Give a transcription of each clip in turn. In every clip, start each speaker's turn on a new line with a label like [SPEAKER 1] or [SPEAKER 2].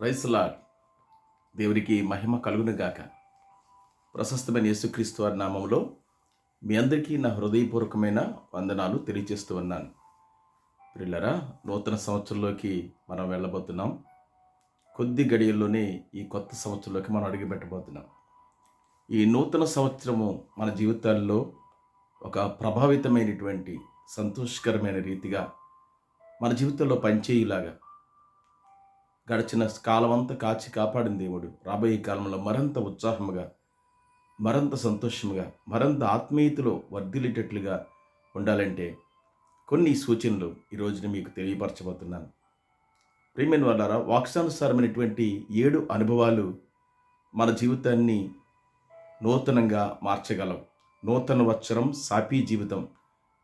[SPEAKER 1] ప్రైస్లా దేవునికి మహిమ కలుగునుగాక. ప్రశస్తమైన యేసుక్రీస్తు వారి నామంలో మీ అందరికీ నా హృదయపూర్వకమైన వందనాలు తెలియజేస్తూ ఉన్నాను. పిల్లరా నూతన సంవత్సరంలోకి మనం వెళ్ళబోతున్నాం. కొద్ది గడియల్లోనే ఈ కొత్త సంవత్సరంలోకి మనం అడుగుపెట్టబోతున్నాం. ఈ నూతన సంవత్సరము మన జీవితాల్లో ఒక ప్రభావితమైనటువంటి సంతోషకరమైన రీతిగా మన జీవితంలో పనిచేయలాగా గడిచిన కాలం అంతా కాచి కాపాడిన దేవుడు. రాబోయే కాలంలో మరింత ఉత్సాహముగా మరింత సంతోషముగా మరింత ఆత్మీయతలో వర్ధిల్లేటట్లుగా ఉండాలంటే కొన్ని సూచనలు ఈ రోజున మీకు తెలియపరచబోతున్నాను. ప్రియమైన వాళ్ళారా వాక్సానుసారమైనటువంటి ఏడు అనుభవాలు మన జీవితాన్ని నూతనంగా మార్చగలవు. నూతన వచ్చరం సాపీ జీవితం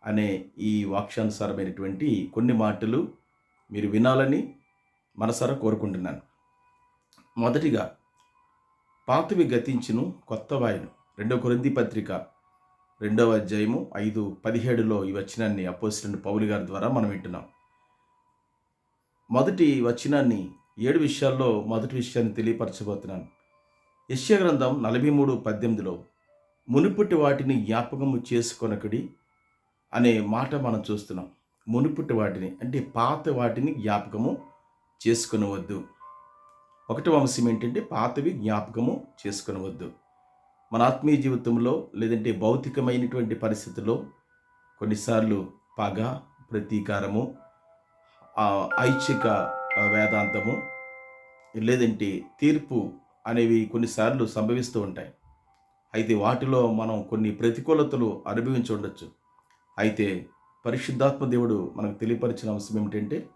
[SPEAKER 1] అనే ఈ వాక్యానుసారమైనటువంటి కొన్ని మాటలు మీరు వినాలని మనసారా కోరుకుంటున్నాను. మొదటిగా పాతవి గతించును కొత్త వాయును రెండవ కొరింది పత్రిక రెండవ అధ్యాయము ఐదు పదిహేడులో ఈ వచనాన్ని అపోజిట్ పౌలు గారి ద్వారా మనం వింటున్నాం. మొదటి వచనాన్ని ఏడు విషయాల్లో మొదటి విషయాన్ని తెలియపరచబోతున్నాను. యశ్య గ్రంథం నలభై మూడు పద్దెనిమిదిలో మునుపుటి వాటిని జ్ఞాపకము చేసుకొనకడి అనే మాట మనం చూస్తున్నాం. మునుపుటి వాటిని అంటే పాత వాటిని జ్ఞాపకము చేసుకునవద్దు. ఒకటి అంశం ఏంటంటే పాతవి జ్ఞాపకము చేసుకునవద్దు. మన ఆత్మీయ జీవితంలో లేదంటే భౌతికమైనటువంటి పరిస్థితుల్లో కొన్నిసార్లు పగ ప్రతీకారము ఐచ్ఛిక వేదాంతము లేదంటే తీర్పు అనేవి కొన్నిసార్లు సంభవిస్తూ ఉంటాయి. అయితే వాటిలో మనం కొన్ని ప్రతికూలతలు అనుభవించి ఉండొచ్చు. అయితే పరిశుద్ధాత్మ దేవుడు మనకు తెలియపరిచిన అంశం ఏమిటంటే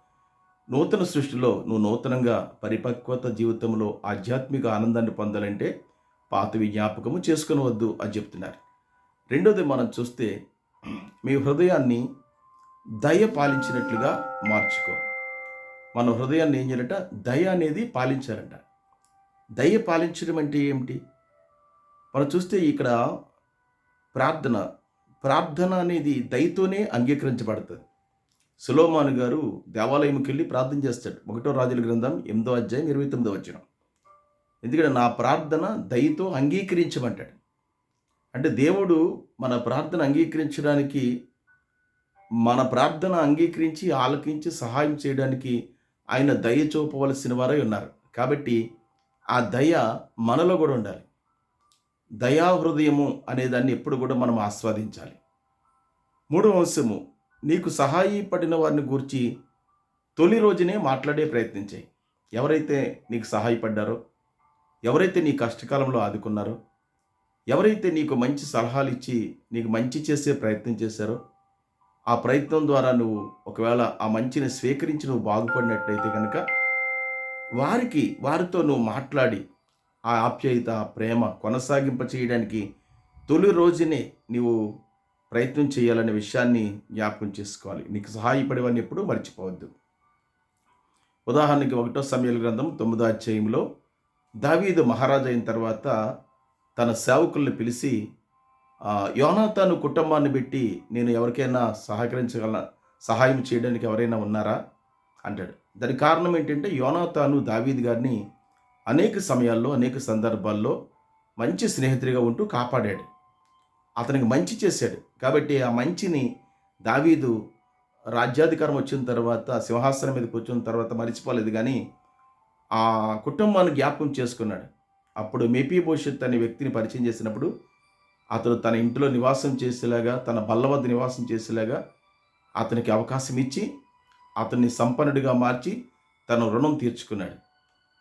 [SPEAKER 1] నూతన సృష్టిలో నువ్వు నూతనంగా పరిపక్వత జీవితంలో ఆధ్యాత్మిక ఆనందాన్ని పొందాలంటే పాతవి జ్ఞాపకము చేసుకునవద్దు అని చెప్తున్నారు. రెండోది మనం చూస్తే మీ హృదయాన్ని దయ పాలించినట్లుగా మార్చుకో. మన హృదయాన్ని ఏం చేయాలంట? దయ అనేది పాలించాలంట. దయ పాలించడం అంటే ఏమిటి? మనం చూస్తే ఇక్కడ ప్రార్థన ప్రార్థన అనేది దయతోనే అంగీకరించబడుతుంది. సులోమాను గారు దేవాలయంకి వెళ్ళి ప్రార్థన చేస్తాడు. ఒకటో రాజుల గ్రంథం ఎనిమిదో అధ్యాయం ఇరవై తొమ్మిదో వచ్చిన ఎందుకంటే నా ప్రార్థన దయతో అంగీకరించమంటాడు. అంటే దేవుడు మన ప్రార్థన అంగీకరించడానికి మన ప్రార్థన అంగీకరించి ఆలకించి సహాయం చేయడానికి ఆయన దయ చూపవలసిన వారై ఉన్నారు. కాబట్టి ఆ దయ మనలో కూడా ఉండాలి. దయా హృదయము అనే దాన్ని ఎప్పుడు కూడా మనం ఆస్వాదించాలి. మూడవ అంశము నీకు సహాయపడిన వారిని గూర్చి తొలి రోజునే మాట్లాడే ప్రయత్నించాయి. ఎవరైతే నీకు సహాయపడ్డారో ఎవరైతే నీ కష్టకాలంలో ఆదుకున్నారో ఎవరైతే నీకు మంచి సలహాలు ఇచ్చి నీకు మంచి చేసే ప్రయత్నం చేశారో ఆ ప్రయత్నం ద్వారా నువ్వు ఒకవేళ ఆ మంచిని స్వీకరించి నువ్వు బాగుపడినట్లయితే కనుక వారికి వారితో నువ్వు మాట్లాడి ఆ ఆప్యాయత ప్రేమ కొనసాగింప చేయడానికి తొలి రోజునే నీవు ప్రయత్నం చేయాలనే విషయాన్ని జ్ఞాపకం చేసుకోవాలి. నీకు సహాయపడేవాడిని ఎప్పుడూ మర్చిపోవద్దు. ఉదాహరణకి ఒకటో సమయాల గ్రంథం తొమ్మిదో అధ్యాయంలో దావీదు మహారాజు అయిన తర్వాత తన సేవకుల్ని పిలిచి యోనా తాను కుటుంబాన్ని పెట్టి నేను ఎవరికైనా సహకరించగల సహాయం చేయడానికి ఎవరైనా ఉన్నారా? అంటాడు. దానికి కారణం ఏంటంటే యోనాతాను దావీద్ గారిని అనేక సమయాల్లో అనేక సందర్భాల్లో మంచి స్నేహితుడిగా ఉంటూ కాపాడాడు. అతనికి మంచి చేశాడు. కాబట్టి ఆ మంచిని దావీదు రాజ్యాధికారం వచ్చిన తర్వాత సింహాసనం మీద కూర్చున్న తర్వాత మరిచిపోలేదు. కానీ ఆ కుటుంబాన్ని జ్ఞాపకం చేసుకున్నాడు. అప్పుడు మేపీ భవిష్యత్ అనే వ్యక్తిని పరిచయం చేసినప్పుడు అతను తన ఇంటిలో నివాసం చేసేలాగా తన బల్ల వద్ద నివాసం చేసేలాగా అతనికి అవకాశం ఇచ్చి అతన్ని సంపన్నుడిగా మార్చి తన రుణం తీర్చుకున్నాడు.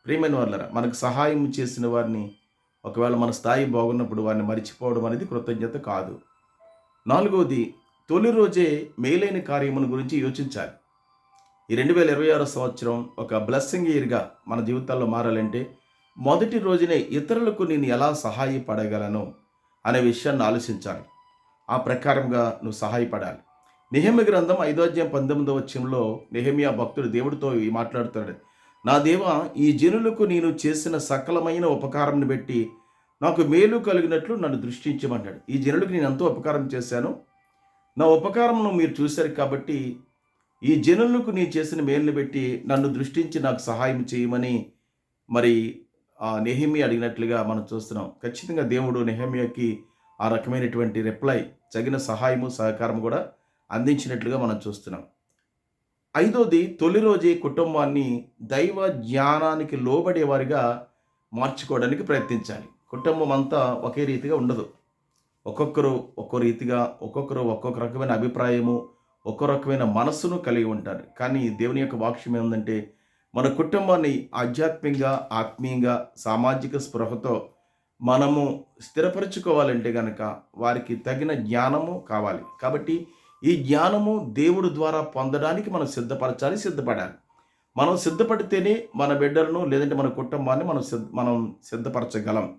[SPEAKER 1] ప్రియమైన వాళ్ళరా మనకు సహాయం చేసిన వారిని ఒకవేళ మన స్థాయి బాగున్నప్పుడు వారిని మరిచిపోవడం అనేది కృతజ్ఞత కాదు. నాలుగవది తొలి రోజే మేలైన కార్యమును గురించి యోచించాలి. ఈ రెండు వేల ఇరవై ఆరో సంవత్సరం ఒక బ్లెస్సింగ్ ఇయర్గా మన జీవితాల్లో మారాలంటే మొదటి రోజునే ఇతరులకు నేను ఎలా సహాయపడగలను అనే విషయాన్ని ఆలోచించాలి. ఆ ప్రకారంగా నువ్వు సహాయపడాలి. నిహమ్య గ్రంథం ఐదో అధ్యాయం పంతొమ్మిదవ వచ్చంలో నిహమియా భక్తుడు దేవుడితో మాట్లాడుతాడు నా దేవ ఈ జనులకు నేను చేసిన సకలమైన ఉపకారంని బట్టి నాకు మేలు కలిగినట్లు నన్ను దృష్టించమన్నాడు ఈ జనులకు నేను ఎంతో ఉపకారం చేశాను. నా ఉపకారమును మీరు చూశారు కాబట్టి ఈ జనులకు నేను చేసిన మేలుని బట్టి నన్ను దృష్టించి నాకు సహాయం చేయమని మరి ఆ నెహిమి అడిగినట్లుగా మనం చూస్తున్నాం. ఖచ్చితంగా దేవుడు నెహమియాకి ఆ రకమైనటువంటి రిప్లై తగిన సహాయము సహకారం కూడా అందించినట్లుగా మనం చూస్తున్నాం. ఐదోది తొలి రోజే కుటుంబాన్ని దైవ జ్ఞానానికి లోబడేవారిగా మార్చుకోవడానికి ప్రయత్నించాలి. కుటుంబం అంతా ఒకే రీతిగా ఉండదు. ఒక్కొక్కరు ఒక్కో రీతిగా ఒక్కొక్కరు ఒక్కొక్క రకమైన అభిప్రాయము ఒక్కో రకమైన మనస్సును కలిగి ఉంటారు. కానీ దేవుని యొక్క వాక్యం ఏంటంటే మన కుటుంబాన్ని ఆధ్యాత్మికంగా ఆత్మీయంగా సామాజిక స్పృహతో మనము స్థిరపరచుకోవాలంటే కనుక వారికి తగిన జ్ఞానము కావాలి. కాబట్టి ఈ జ్ఞానము దేవుడు ద్వారా పొందడానికి మనం సిద్ధపరచాలి సిద్ధపడాలి. మనం సిద్ధపడితేనే మన బిడ్డలను లేదంటే మన కుటుంబాన్ని మనం సిద్ధ మనం సిద్ధపరచగలం.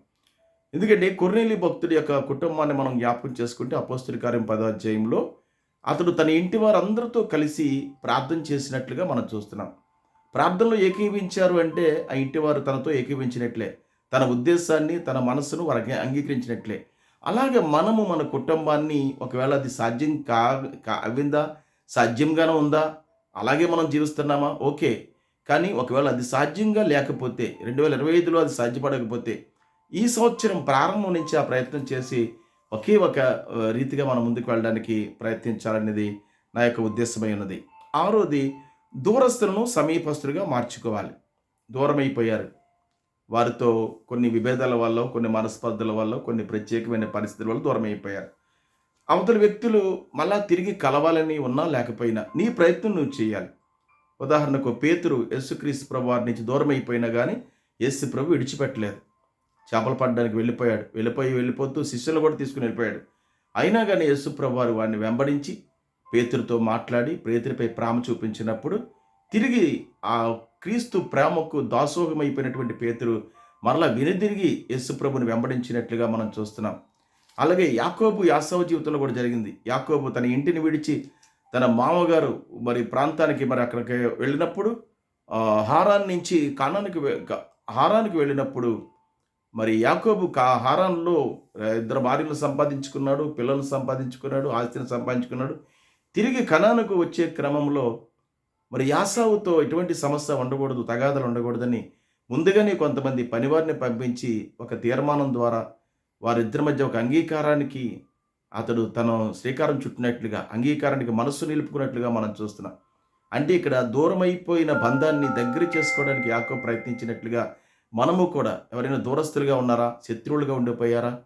[SPEAKER 1] ఎందుకంటే కొర్నేలి భక్తుడి యొక్క కుటుంబాన్ని మనం జ్ఞాపకం చేసుకుంటే అపోస్తుల కార్యం పదాధ్యాయంలో అతడు తన ఇంటి వారందరితో కలిసి ప్రార్థన చేసినట్లుగా మనం చూస్తున్నాం. ప్రార్థనలో ఏకీవించారు అంటే ఆ ఇంటి వారు తనతో ఏకీవించినట్లే తన ఉద్దేశాన్ని తన మనస్సును వారికి అంగీకరించినట్లే. అలాగే మనము మన కుటుంబాన్ని ఒకవేళ అది సాధ్యం కా కా- అవ్విందా? సాధ్యంగానే ఉందా? అలాగే మనం జీవిస్తున్నామా? ఓకే. కానీ ఒకవేళ అది సాధ్యంగా లేకపోతే రెండు వేల ఇరవై ఐదులో అది సాధ్యపడకపోతే ఈ సంవత్సరం ప్రారంభం నుంచి ఆ ప్రయత్నం చేసి ఒకే ఒక రీతిగా మనం ముందుకు వెళ్ళడానికి ప్రయత్నించాలనేది నా యొక్క ఉద్దేశమై ఉన్నది. ఆరోది దూరస్తులను సమీపస్తులుగా మార్చుకోవాలి. దూరమైపోయారు. వారితో కొన్ని విభేదాల వల్ల కొన్ని మనస్పర్ధల వల్ల కొన్ని ప్రత్యేకమైన పరిస్థితుల వల్ల దూరం అయిపోయారు. అవతల వ్యక్తులు మళ్ళా తిరిగి కలవాలని ఉన్నా లేకపోయినా నీ ప్రయత్నం నువ్వు చేయాలి. ఉదాహరణకు పేతురు యేసుక్రీస్తు ప్రభు వారి నుంచి దూరం అయిపోయినా కానీ యేసు ప్రభు విడిచిపెట్టలేదు. చేపలు పడడానికి వెళ్ళిపోయాడు. వెళ్ళిపోయి వెళ్ళిపోతూ శిష్యులు కూడా తీసుకుని వెళ్ళిపోయాడు. అయినా కానీ యేసు ప్రభు వారు వారిని వెంబడించి పేతురుతో మాట్లాడి పేతురిపై ప్రామ చూపించినప్పుడు తిరిగి ఆ క్రీస్తు ప్రేమకు దాసోహమైపోయినటువంటి పేతురు మరలా వినిదిరిగి యేసు ప్రభుని వెంబడించినట్లుగా మనం చూస్తున్నాం. అలాగే యాకోబు యాసవ జీవితంలో కూడా జరిగింది. యాకోబు తన ఇంటిని విడిచి తన మామగారు మరి ప్రాంతానికి మరి అక్కడికి వెళ్ళినప్పుడు హారాన్ నుంచి కానానికి హారానికి వెళ్ళినప్పుడు మరి యాకోబు కా హారాన్లో ఇద్దరు భార్యలు సంపాదించుకున్నాడు పిల్లలు సంపాదించుకున్నాడు ఆస్తిని సంపాదించుకున్నాడు. తిరిగి కణానికి వచ్చే క్రమంలో మరి యాసావుతో ఎటువంటి సమస్య ఉండకూడదు తగాదలు ఉండకూడదని ముందుగానే కొంతమంది పనివారిని పంపించి ఒక తీర్మానం ద్వారా వారిద్దరి మధ్య ఒక అంగీకారానికి అతడు తను శ్రీకారం చుట్టినట్లుగా అంగీకారానికి మనస్సు నిలుపుకున్నట్లుగా మనం చూస్తున్నాం. అంటే ఇక్కడ దూరమైపోయిన బంధాన్ని దగ్గర చేసుకోవడానికి యాకో ప్రయత్నించినట్లుగా మనము కూడా ఎవరైనా దూరస్తులుగా ఉన్నారా? శత్రువులుగా ఉండిపోయారా?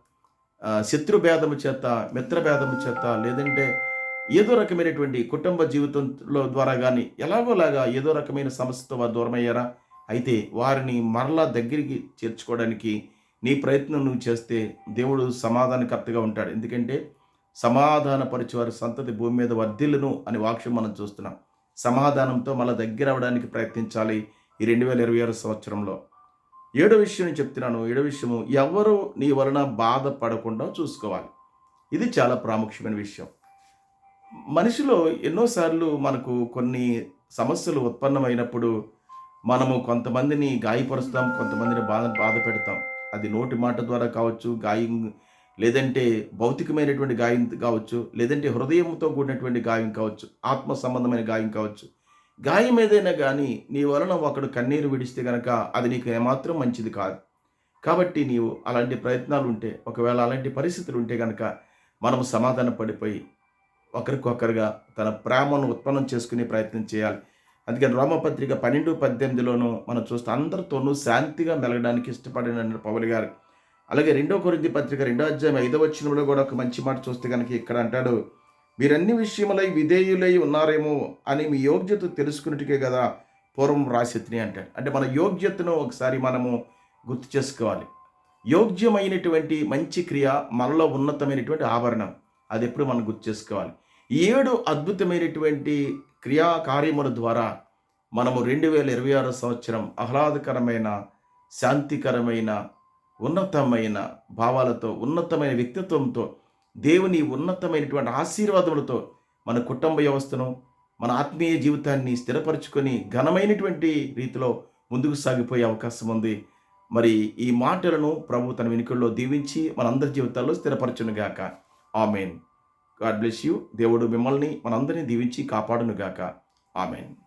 [SPEAKER 1] శత్రు భేదము చేత మిత్ర భేదము చేత లేదంటే ఏదో రకమైనటువంటి కుటుంబ జీవితంలో ద్వారా కానీ ఎలాగోలాగా ఏదో రకమైన సమస్యతో వారు దూరమయ్యారా? అయితే వారిని మరలా దగ్గరికి చేర్చుకోవడానికి నీ ప్రయత్నం నువ్వు చేస్తే దేవుడు సమాధానకర్తగా ఉంటాడు. ఎందుకంటే సమాధానపరిచి వారి సంతతి భూమి మీద వర్ధిల్లును అని వాక్యం మనం చూస్తున్నాం. సమాధానంతో మళ్ళీ దగ్గర అవడానికి ప్రయత్నించాలి ఈ రెండు వేల ఇరవై ఆరు సంవత్సరంలో. ఏడో విషయం నేను చెప్తున్నాను. ఏడో విషయము ఎవరు నీ వలన బాధపడకుండా చూసుకోవాలి. ఇది చాలా ప్రాముఖ్యమైన విషయం. మనిషిలో ఎన్నోసార్లు మనకు కొన్ని సమస్యలు ఉత్పన్నమైనప్పుడు మనము కొంతమందిని గాయపరుస్తాం కొంతమందిని బాధ బాధ పెడతాం. అది నోటి మాట ద్వారా కావచ్చు గాయం లేదంటే భౌతికమైనటువంటి గాయం కావచ్చు లేదంటే హృదయంతో కూడినటువంటి గాయం కావచ్చు ఆత్మ సంబంధమైన గాయం కావచ్చు. గాయం ఏదైనా కానీ నీ వలన ఒకడు కన్నీరు విడిస్తే కనుక అది నీకు ఏమాత్రం మంచిది కాదు. కాబట్టి నీవు అలాంటి ప్రయత్నాలు ఉంటే ఒకవేళ అలాంటి పరిస్థితులు ఉంటే కనుక మనము సమాధాన పడిపోయి ఒకరికొకరుగా తన ప్రేమను ఉత్పన్నం చేసుకునే ప్రయత్నం చేయాలి. అందుకని రోమపత్రిక పన్నెండు పద్దెనిమిదిలోనూ మనం చూస్తే అందరితోనూ శాంతిగా మెలగడానికి ఇష్టపడిన పౌలు గారు. అలాగే రెండో కొరింది పత్రిక రెండో అధ్యాయం ఐదో వచ్చినప్పుడు కూడా ఒక మంచి మాట చూస్తే కనుక ఇక్కడ అంటాడు మీరన్ని విషయములై విధేయులై ఉన్నారేమో అని మీ యోగ్యత తెలుసుకున్నట్టుకే కదా పూర్వం రాసితిని అంటాడు. అంటే మన యోగ్యతను ఒకసారి మనము గుర్తు చేసుకోవాలి. యోగ్యమైనటువంటి మంచి క్రియ మనలో ఉన్నతమైనటువంటి ఆభరణం అది ఎప్పుడు మనం గుర్తు చేసుకోవాలి ఏడు అద్భుతమైనటువంటి క్రియా కార్యముల ద్వారా మనము రెండు వేల ఇరవై ఆరో సంవత్సరం ఆహ్లాదకరమైన శాంతికరమైన ఉన్నతమైన భావాలతో ఉన్నతమైన వ్యక్తిత్వంతో దేవుని ఉన్నతమైనటువంటి ఆశీర్వాదములతో మన కుటుంబ వ్యవస్థను మన ఆత్మీయ జీవితాన్ని స్థిరపరచుకొని ఘనమైనటువంటి రీతిలో ముందుకు సాగిపోయే అవకాశం ఉంది. మరి ఈ మాటలను ప్రభు తన వెనుకల్లో దీవించి మనందరి జీవితాల్లో స్థిరపరచునుగాక. ఆమెన్. God bless you. దేవుడు మిమ్మల్ని మనందరినీ దీవించి కాపాడునుగాక. ఆమెన్.